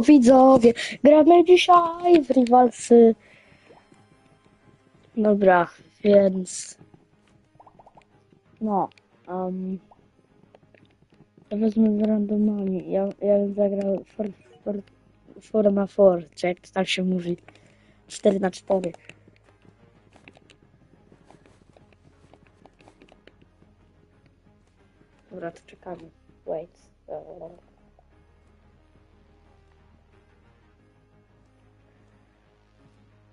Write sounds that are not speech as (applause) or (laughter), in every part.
Widzowie, gramy dzisiaj w Rivalsy. Dobra, więc... No, um, ja wezmę randomami. Ja, ja bym zagrał for, for, for na for, czy jak to tak się mówi. 4 na 4. Dobra, to czekamy. Wait. Uh...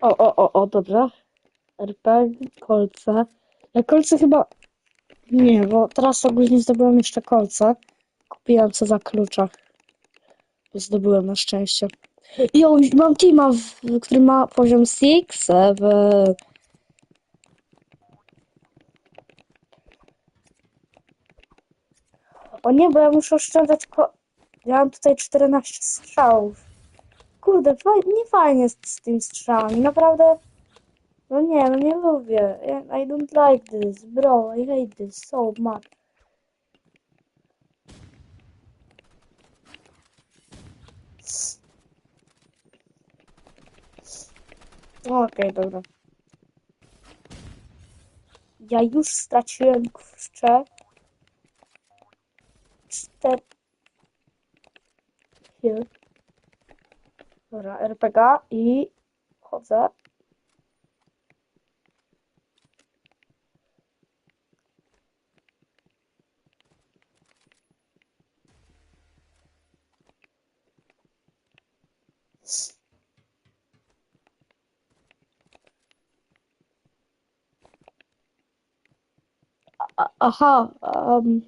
O, o, o, o, dobrze. RPG, kolce. Ja kolce chyba... Nie, bo teraz ogólnie zdobyłem jeszcze kolce. Kupiłem co za klucza. Zdobyłem na szczęście. I o, mam teama, w- który ma poziom 6 w... O nie, bo ja muszę oszczędzać ko... Ja mam tutaj 14 strzałów. Kurde, nie fajnie jest z tymi strzałami, naprawdę. No nie, no nie lubię. I don't like this, bro. I hate this so much. Okej, dobra. Ja już straciłem kurczę. Cztery. Here. Dobra, RPG i chodzę. A- Aha, um,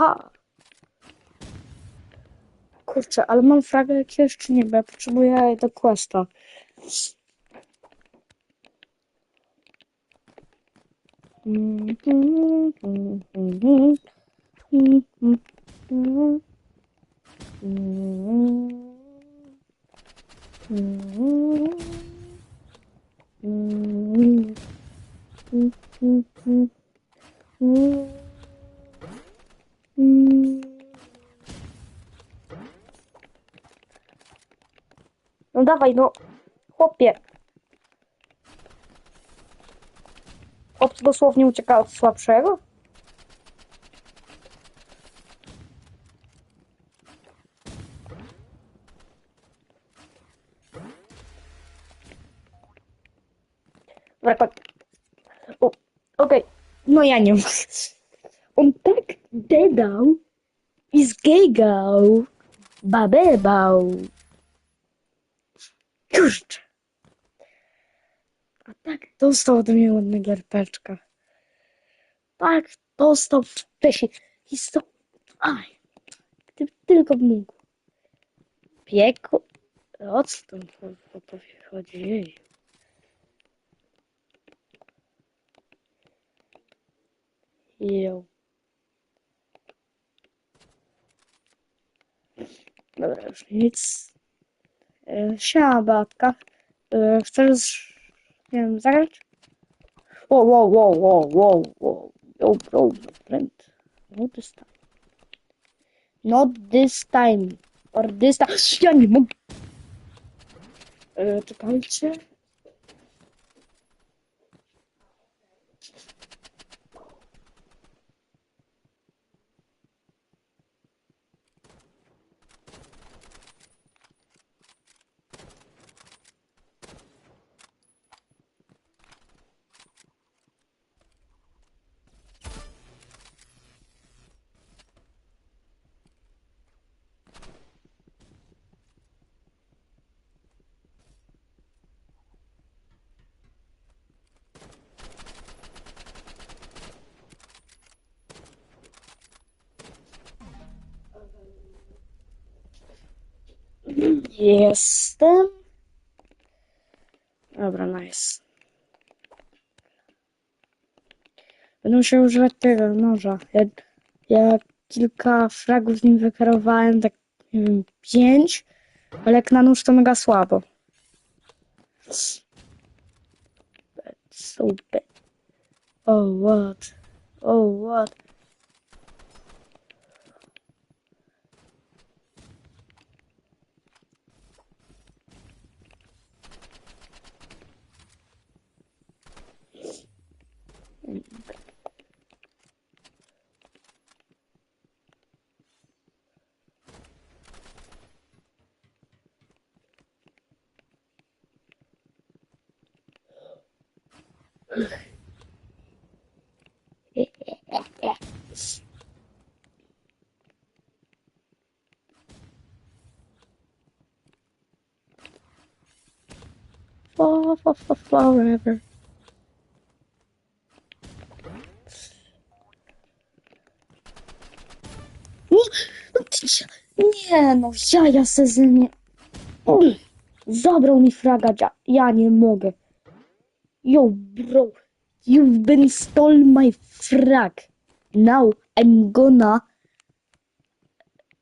Aha. Kurczę, ale mam fragę jakiegoś czy nie, bo ja potrzebuję do questa. (laughs) No dawaj, no. Chłopie. Chłop dosłownie ucieka od słabszego? Dobra, Okej, no ja nie. On tak dedał i zgegał. Babebał. Kurczę. A tak dostał ode mnie ładnego RPczka. Tak dostał wcześniej. Historię. Aj. Gdyby tylko mógł. Piekło. O co tam chodzi? Jo. Dobra, już nic. Siema, babka. E, Chcesz, nie wiem, zagrać? Whoa, whoa, whoa, whoa, whoa, whoa. Yo, bro, friend. Not this time. Not this time. Or this time. (gasps) Ja nie mogę. Czekajcie. Jestem. Dobra, nice. Będę musiał używać tego noża. Ja, ja kilka fragów z nim wykarowałem, tak nie wiem, pięć, ale jak na nóż to mega słabo. So bad. Oh what? Oh what? For, for, for, forever. Nie, ty- nie no, jaja se ze mnie. Zabrał mi fraga, ja, ja nie mogę. Yo, bro, you've been stole my frag. Now I'm gonna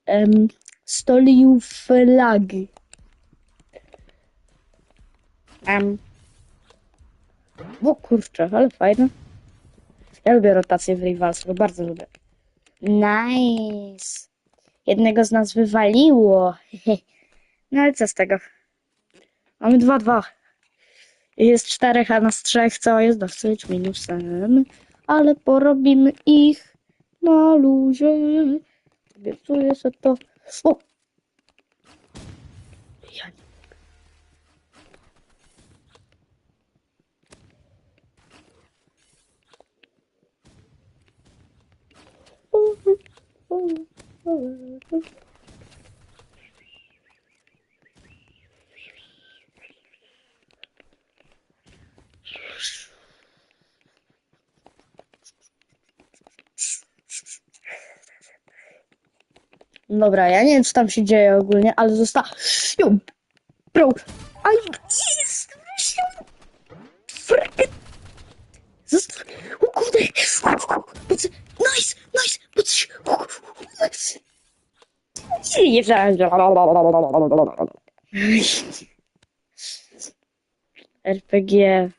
um, stole you flag. Um. O kurczę, ale fajne. Ja lubię rotację w Rivalsach, bardzo lubię. Nice. Jednego z nas wywaliło. (laughs) No ale co z tego? Mamy 2-2. Jest czterech, a nas trzech, co jest dosyć minusem. Ale porobimy ich na luzie. Obiecuję sobie to. O! Mogę. Dobra, ja nie wiem, co tam się dzieje ogólnie, ale została... Yo, bro, ale gdzie jest? Frek... Zosta... O kurde! Nice, nice, nice! Nice! (laughs) Nie RPG.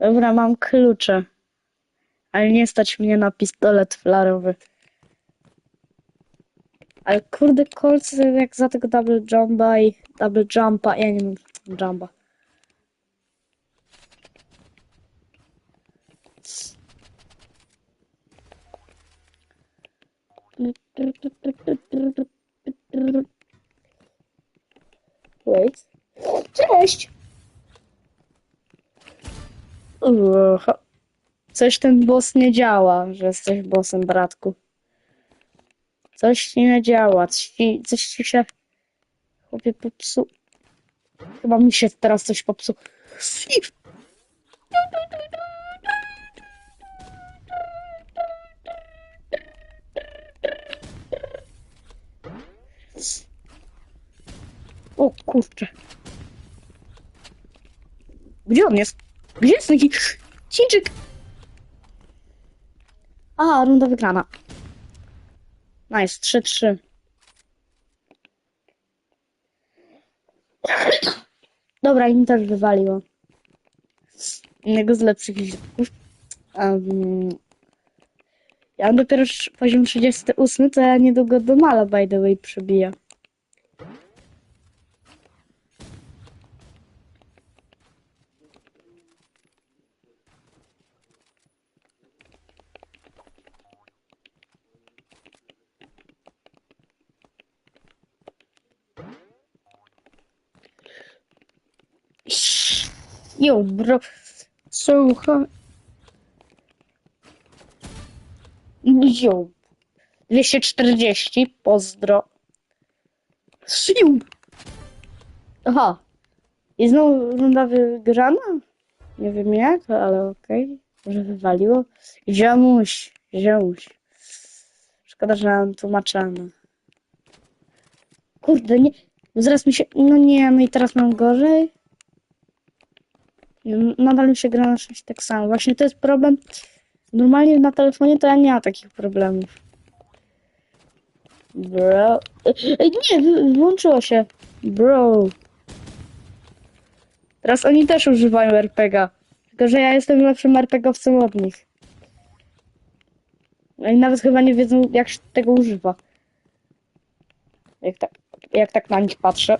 Dobra, mam klucze. Ale nie stać mnie na pistolet flarowy. Ale kurde, kolce jak za tego double jumpa i double jumpa. Ja nie wiem, jumpa. Wait. Cześć! Coś ten boss nie działa, że jesteś bossem, bratku. Coś nie działa, coś coś ci się chłopie popsu. Chyba mi się teraz coś popsu. O kurczę. Gdzie on jest? Gdzie jest taki Chińczyk? A, runda wygrana. Nice, 3-3. Dobra, im też wywaliło. Jednego z lepszych ziomków. Um, ja dopiero poziom 38, to ja niedługo do mala, by the way, przebiję. Yo, bro. Słuchaj. Yo. 240, pozdro. Siu. Aha. I znowu runda wygrana? Nie wiem jak, ale okej. Może wywaliło. Ziomuś, ziomuś. Szkoda, że mam tłumaczone. Kurde, nie. Zaraz mi się. No nie, no i teraz mam gorzej. No, Nadal mi się gra na 6 tak samo. Właśnie to jest problem. Normalnie na telefonie to ja nie mam takich problemów. Bro. Ej, nie, włączyło się. Bro. Teraz oni też używają RPGa. Tylko, że ja jestem lepszym RPGowcem od nich. Oni nawet chyba nie wiedzą, jak się tego używa. Jak tak, jak tak na nich patrzę.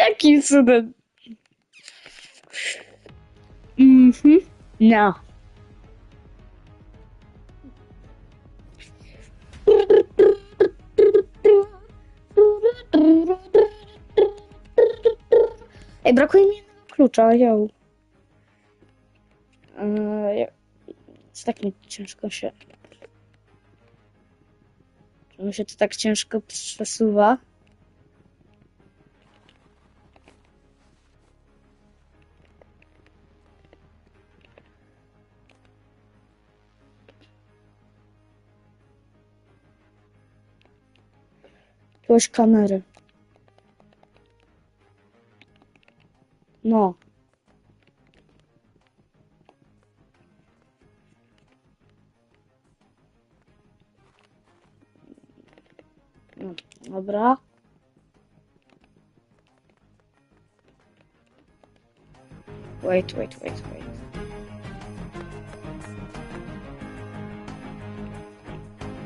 Jaki kurde, cudem. Mhm, no. Ej, brakuje mi klucza, yo. Eee, ja- jest tak mi ciężko się... Czemu się to tak ciężko przesuwa? No. No, Dobra. Wait, wait, wait, wait.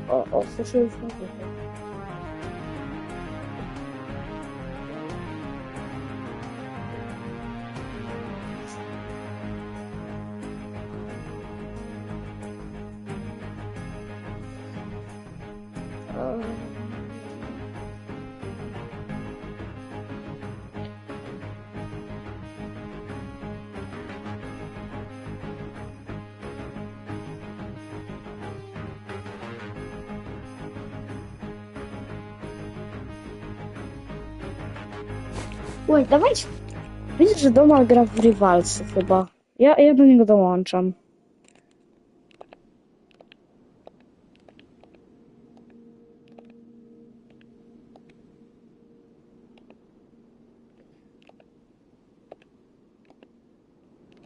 O, o, słyszę już muzykę. Oj, dawajcie. Widzę, że Domal gra w Rivalsy chyba. Ja, ja do niego dołączam.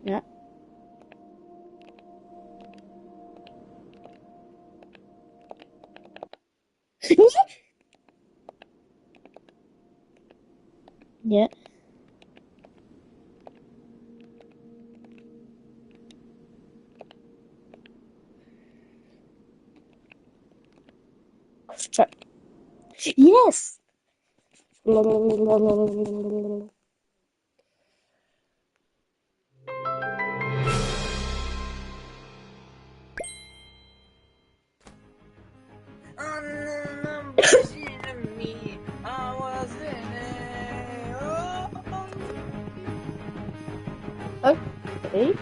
Nie. Nie! Nie. Kurczę. Jest! On the number to me, I was in it. Oh, Okej.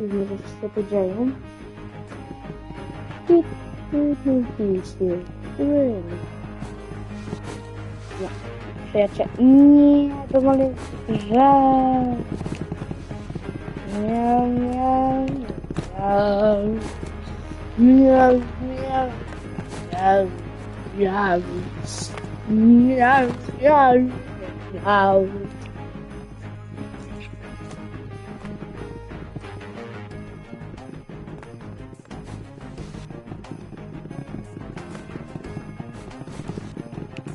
Dziwne rzeczy się dzieją. Tu, tu, tu, tu, tu, tu. Ja, przyjaciel. Nie, to mamy że. Nie, nie, nie, nie, nie, nie, nie. Miau, miau, miau.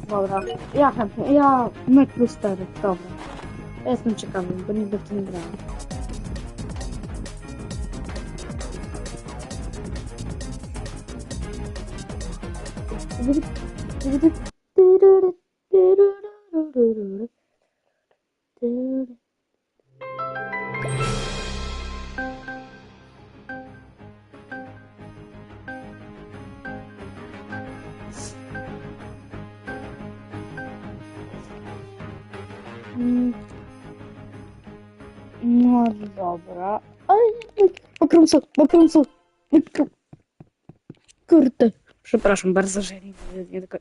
Dobra, ja chętnie, ja mecz plus 4, dobra. Ja jestem ciekawy, bo nigdy w to nie grałem. Mm. No dobra. Ale pokręcę, pokręcę. Kurde. Przepraszam bardzo, że nie, nie tylko.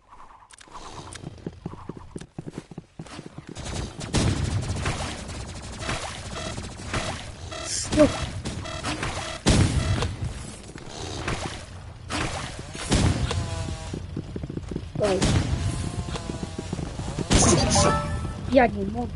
No. Oj. Ja nie mogę.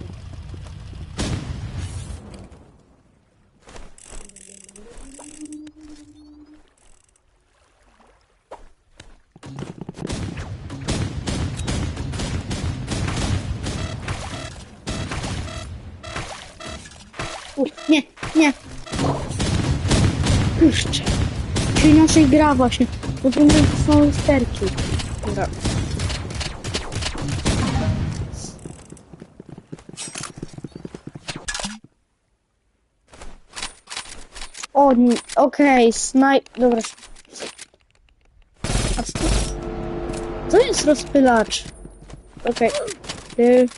Nie, nie. Kurczę. Czyli naszej gra właśnie. Bo to są lusterki. Dobra. O, nie, okej, snaj... Dobra. A co to? Jest rozpylacz. Okej. Y...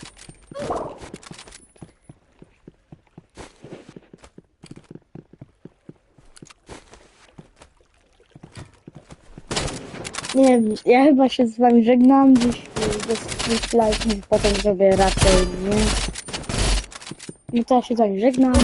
Nie wiem, ja chyba się z wami żegnam dziś, bez live, potem zrobię raczej, nie? No to ja się z wami żegnam.